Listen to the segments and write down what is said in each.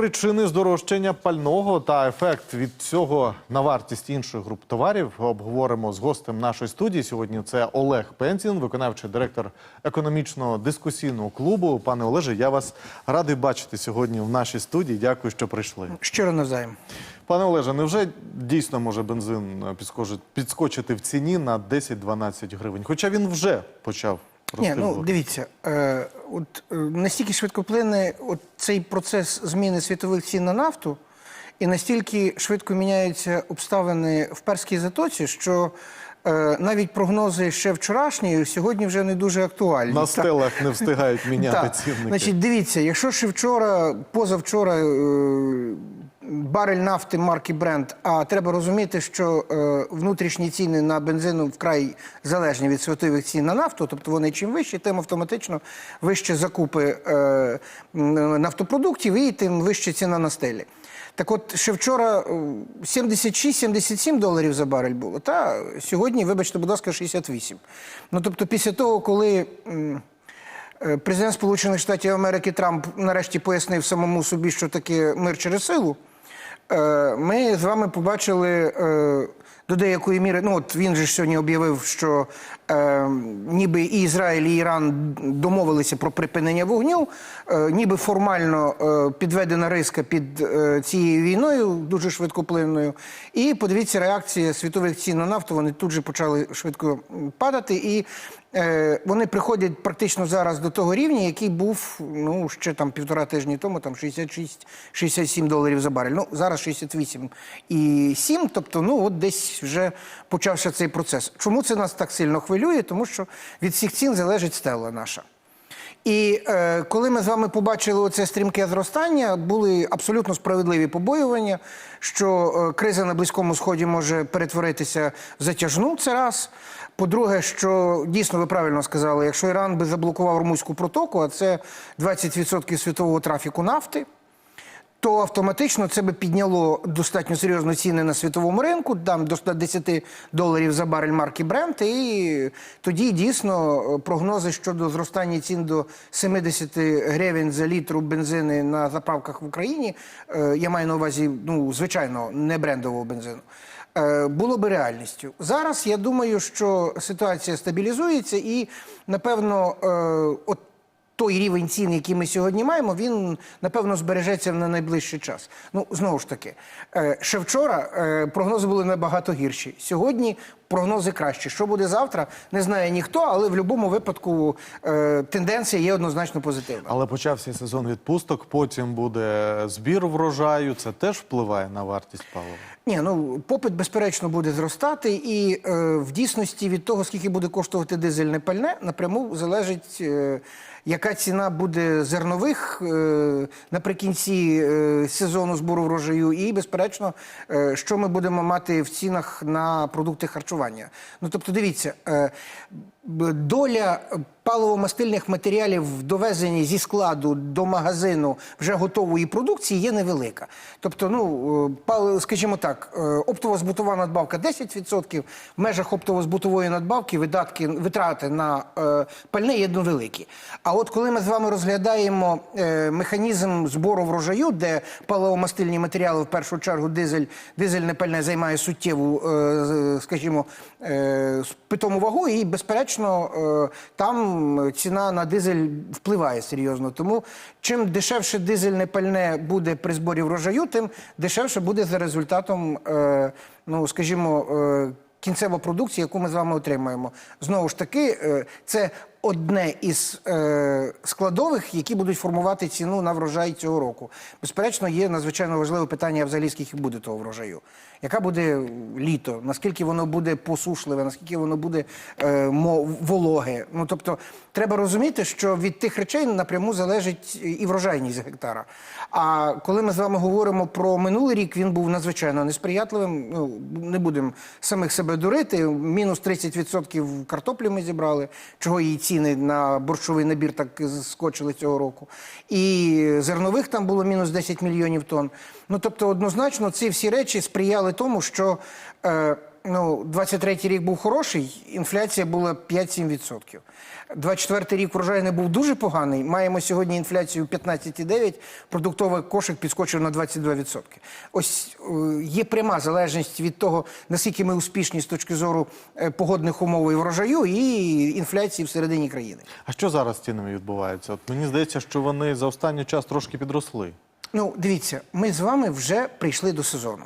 Причини здорожчання пального та ефект від цього на вартість інших груп товарів обговоримо з гостем нашої студії. Сьогодні це Олег Пензін, виконавчий директор економічного дискусійного клубу. Пане Олеже, я вас радий бачити сьогодні в нашій студії. Дякую, що прийшли. Щиро навзаєм. Пане Олеже, невже дійсно може бензин е, підскочити- підскочити в ціні на 10-12 гривень? Хоча він вже почав Ні, ну дивіться, е, от е, настільки швидко плине от цей процес зміни світових цін на нафту, і настільки швидко міняються обставини в перській затоці, що е, навіть прогнози ще вчорашні сьогодні вже не дуже актуальні. на стелах не встигають міняти цінники. Значить, дивіться, якщо ще вчора, позавчора е, барель нафти марки Brent, а треба розуміти, що е, внутрішні ціни на бензину вкрай залежні від світових цін на нафту, тобто вони чим вищі, тим автоматично вище закупи е, нафтопродуктів і тим вища ціна на стелі. Так от, ще вчора е, 76-77 доларів за барель було, та сьогодні, вибачте, будь ласка, 68. Ну, тобто, після того, коли Е, Президент Сполучених Штатів Америки Трамп нарешті пояснив самому собі, що таке мир через силу. Е, Ми з вами побачили е, до деякої міри. Ну от він же сьогодні об'явив, що е, ніби і Ізраїль, і Іран домовилися про припинення вогню, е, ніби формально е, підведена риска під е, цією війною, дуже швидкоплинною. І подивіться, реакція світових цін на нафту. Вони тут же почали швидко падати. І е, вони приходять практично зараз до того рівня, який був ну ще там півтора тижні тому, там 66-67 доларів за барель. Ну зараз 68 і 7, тобто, ну от десь вже почався цей процес. Чому це нас так сильно хвилює? Тому що від всіх цін залежить стела наша. І е, коли ми з вами побачили оце стрімке зростання, були абсолютно справедливі побоювання, що е, криза на Близькому Сході може перетворитися в затяжну. Це раз. По-друге, що дійсно ви правильно сказали, якщо Іран би заблокував Румузьку протоку, а це 20% світового трафіку нафти то автоматично це би підняло достатньо серйозно ціни на світовому ринку, там до 110 доларів за барель марки Brent, і тоді дійсно прогнози щодо зростання цін до 70 гривень за літру бензини на заправках в Україні, е, я маю на увазі, ну, звичайно, не брендового бензину. е, Було би реальністю зараз. Я думаю, що ситуація стабілізується, і напевно, е, от той рівень цін, який ми сьогодні маємо, він напевно збережеться на найближчий час. Ну знову ж таки, е, ще вчора е, прогнози були набагато гірші. Сьогодні прогнози кращі. Що буде завтра, не знає ніхто, але в будь-якому випадку е, тенденція є однозначно позитивна. Але почався сезон відпусток, потім буде збір врожаю. Це теж впливає на вартість палива. Ні, ну попит безперечно буде зростати, і е, в дійсності від того, скільки буде коштувати дизельне пальне, напряму залежить, е, яка ціна буде зернових е, наприкінці е, сезону збору врожаю, і безперечно, е, що ми будемо мати в цінах на продукти харчування. Ну тобто, дивіться, е, доля паливомастильних матеріалів в довезенні зі складу до магазину вже готової продукції є невелика. Тобто, ну е, скажімо так, е, оптово-збутова надбавка 10%, в межах оптово-збутової надбавки видатки витрати на е, пальне є невеликі. А от коли ми з вами розглядаємо механізм збору врожаю, де паливомастильні матеріали, в першу чергу дизель, дизельне пальне займає суттєву, скажімо, питому вагу, і безперечно е, там ціна на дизель впливає серйозно. Тому чим дешевше дизельне пальне буде при зборі врожаю, тим дешевше буде за результатом, е, ну скажімо, е, кінцева продукція, яку ми з вами отримаємо. Знову ж таки, це одне із е, складових, які будуть формувати ціну на врожай цього року. Безперечно, є надзвичайно важливе питання, взагалі, скільки буде того врожаю. Яка буде літо, наскільки воно буде посушливе, наскільки воно буде е, вологе. Ну тобто, треба розуміти, що від тих речей напряму залежить і врожайність гектара. А коли ми з вами говоримо про минулий рік, він був надзвичайно несприятливим. Ну не будемо самих себе дурити. Мінус 30% картоплі ми зібрали, чого її ціни на борщовий набір так скочили цього року. І зернових там було мінус 10 мільйонів тонн. Ну тобто, однозначно, ці всі речі сприяли тому, що. Е, Ну, 23-й рік був хороший, інфляція була 5-7%. 24-й рік врожай не був дуже поганий. Маємо сьогодні інфляцію 15,9%, продуктовий кошик підскочив на 22%. Ось е, є пряма залежність від того, наскільки ми успішні з точки зору е, погодних умов і врожаю, і інфляції всередині країни. А що зараз з цінами відбувається? От мені здається, що вони за останній час трошки підросли. Ну, дивіться, ми з вами вже прийшли до сезону.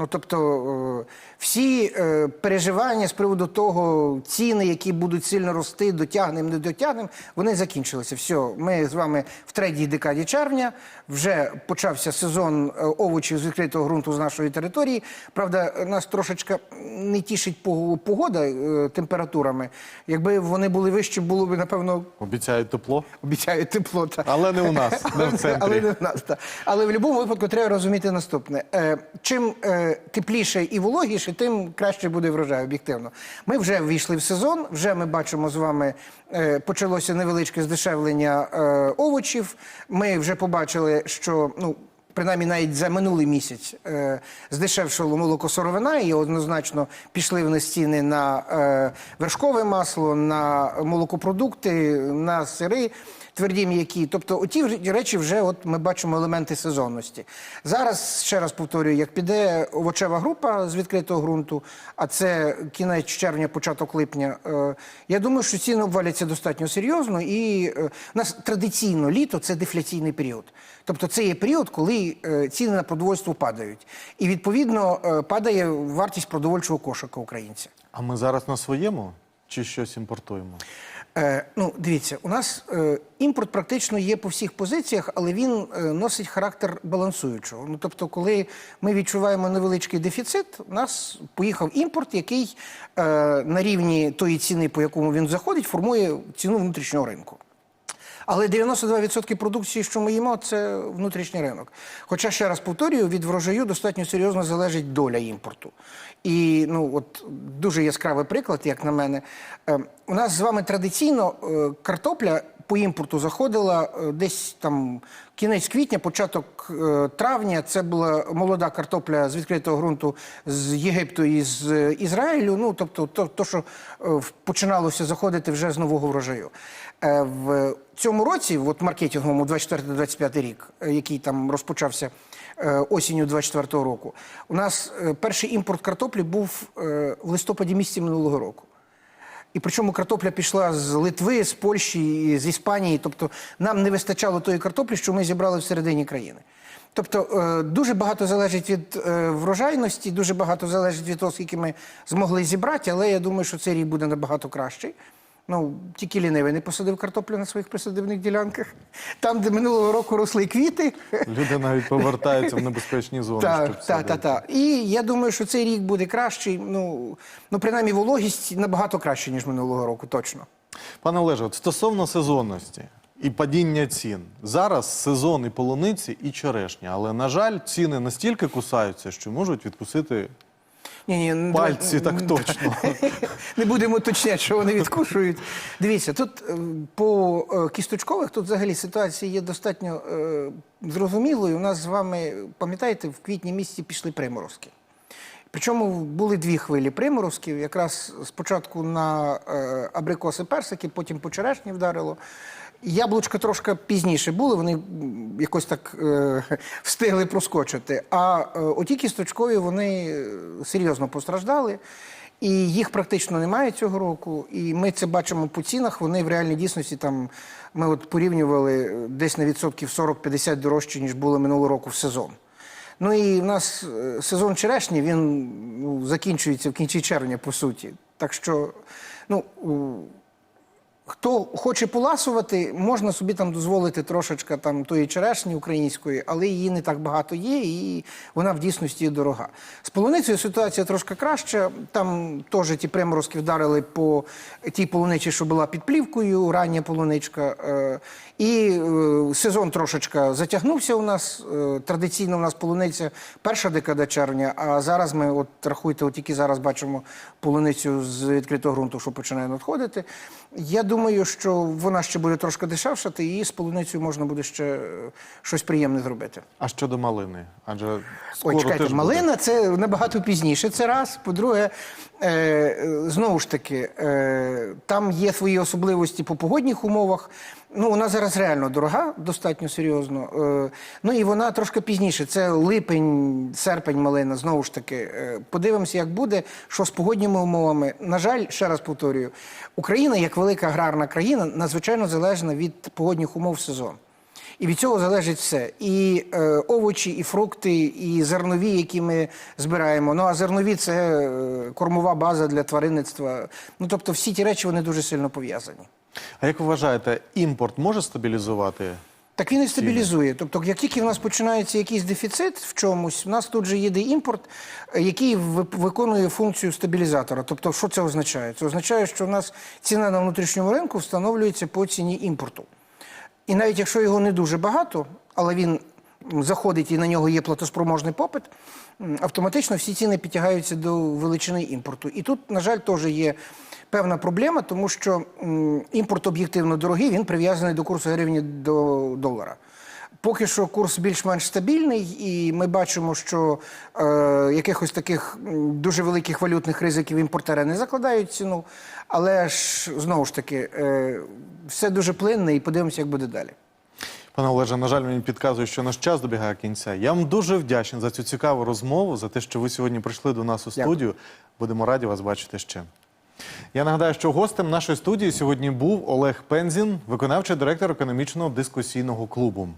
Ну, тобто, е, всі е, переживання з приводу того, ціни, які будуть сильно рости, дотягнемо, не дотягнемо, вони закінчилися. Все, ми з вами в третій декаді червня, вже почався сезон е, овочів з відкритого ґрунту з нашої території. Правда, нас трошечка не тішить погода температурами. Якби вони були вищі, було б, напевно, Обіцяють тепло, обіцяю тепло. та- але не у нас, не в центрі. але не в нас, так. Але в будь-якому випадку треба розуміти наступне: чим тепліше і вологіше, тим краще буде врожай об'єктивно. Ми вже ввійшли в сезон, вже ми бачимо з вами, е, почалося невеличке здешевлення е, овочів. Ми вже побачили, що ну. Принаймні навіть за минулий місяць е, здешевшало молокосоровина і однозначно пішли вниз ціни на е, вершкове масло, на молокопродукти, на сири тверді м'які. Тобто, оті речі вже от ми бачимо елементи сезонності. Зараз ще раз повторюю, як піде овочева група з відкритого ґрунту, а це кінець червня, початок липня. е, я думаю, що ціни обваляться достатньо серйозно, і е, у нас традиційно літо це дефляційний період. Тобто, це є період, коли е, ціни на продовольство падають, і відповідно падає вартість продовольчого кошика українця. А ми зараз на своєму чи щось імпортуємо? Е, ну, дивіться, у нас е, імпорт практично є по всіх позиціях, але він е, носить характер балансуючого. Ну, тобто, коли ми відчуваємо невеличкий дефіцит, у нас поїхав імпорт, який е, на рівні тої ціни, по якому він заходить, формує ціну внутрішнього ринку. Але 92% продукції, що ми їмо, це внутрішній ринок. Хоча, ще раз повторюю, від врожаю достатньо серйозно залежить доля імпорту. І ну, от дуже яскравий приклад, як на мене. Е, у нас з вами традиційно е, картопля по імпорту заходила е, десь там кінець квітня, початок е, травня. Це була молода картопля з відкритого ґрунту з Єгипту і з е, Ізраїлю. Ну тобто, то, то що е, починалося заходити вже з нового врожаю. В цьому році, от маркетинговому 24-25 рік, який там розпочався осінню 24 року, у нас перший імпорт картоплі був в листопаді місяці минулого року. І причому картопля пішла з Литви, з Польщі, з Іспанії. Тобто нам не вистачало тої картоплі, що ми зібрали всередині країни. Тобто е, дуже багато залежить від е, врожайності, дуже багато залежить від того, скільки ми змогли зібрати, але я думаю, що цей рік буде набагато кращий. Ну, тільки лінивий не посадив картоплю на своїх присадибних ділянках. Там, де минулого року росли квіти. Люди навіть повертаються в небезпечні зони. Так, так, так, так. І я думаю, що цей рік буде кращий. Ну, ну принаймні, вологість набагато краще, ніж минулого року, точно. Пане Олеже, от стосовно сезонності і падіння цін. Зараз сезон і полуниці, і черешні. Але, на жаль, ціни настільки кусаються, що можуть відкусити Ні, ні, ну, пальці давай- так точно. Не будемо уточняти, що вони відкушують. Дивіться, тут е, по е, кісточкових тут взагалі ситуація є достатньо е, зрозумілою. У нас з вами, пам'ятаєте, в квітні місяці пішли приморозки. Причому були дві хвилі приморозків. Якраз спочатку на абрикоси персики, потім по черешні вдарило. Яблучка трошки пізніше були, вони якось так е, встигли проскочити. А е, оті кісточкові вони е, серйозно постраждали. І їх практично немає цього року. І ми це бачимо по цінах. Вони в реальній дійсності там ми от порівнювали е, десь на відсотків 40-50 дорожче, ніж були минулого року в сезон. Ну і в нас е, сезон черешні, він ну, закінчується в кінці червня, по суті. Так що, ну, хто хоче поласувати, можна собі там дозволити трошечка там тої черешні української, але її не так багато є, і вона в дійсності дорога. З полуницею ситуація трошки краща. Там теж ті приморозки вдарили по тій полуничі, що була під плівкою, рання полуничка. Е, І е, сезон трошечка затягнувся у нас. Е, Традиційно у нас полуниця перша декада червня, а зараз ми, от рахуйте, от тільки зараз бачимо полуницю з відкритого ґрунту, що починає надходити. Я думаю, думаю, що вона ще буде трошки дешевшати, її з полуницею можна буде ще е, щось приємне зробити. А щодо малини? Адже скоро Ой, чекайте, малина малина це набагато пізніше. Це раз. По-друге, е, знову ж таки, е, там є свої особливості по погодних умовах. Ну, вона зараз реально дорога, достатньо серйозно. Е, ну і вона трошки пізніше. Це липень, серпень малина. Знову ж таки, е, подивимося, як буде, що з погодніми умовами. На жаль, ще раз повторюю, Україна, як велика аграрна країна, надзвичайно залежна від погодних умов в сезон. І від цього залежить все. І е, овочі, і фрукти, і зернові, які ми збираємо. Ну а зернові це е, кормова база для тваринництва. Ну тобто, всі ті речі вони дуже сильно пов'язані. А як ви вважаєте, імпорт може стабілізувати? Так він і стабілізує. Тобто, як тільки в нас починається якийсь дефіцит в чомусь, в нас тут же є імпорт, який виконує функцію стабілізатора. Тобто, що це означає? Це означає, що в нас ціна на внутрішньому ринку встановлюється по ціні імпорту. І навіть якщо його не дуже багато, але він заходить і на нього є платоспроможний попит, автоматично всі ціни підтягаються до величини імпорту. І тут, на жаль, теж є певна проблема, тому що імпорт об'єктивно дорогий, він прив'язаний до курсу гривні до долара. Поки що курс більш-менш стабільний, і ми бачимо, що е, якихось таких дуже великих валютних ризиків імпортери не закладають ціну. Але ж знову ж таки, е, все дуже плинне, і подивимося, як буде далі. Пане Олеже, на жаль, мені підказує, що наш час добігає кінця. Я вам дуже вдячний за цю цікаву розмову, за те, що ви сьогодні прийшли до нас у Дякую. студію. Будемо раді вас бачити ще. Я нагадаю, що гостем нашої студії сьогодні був Олег Пензін, виконавчий директор економічного дискусійного клубу.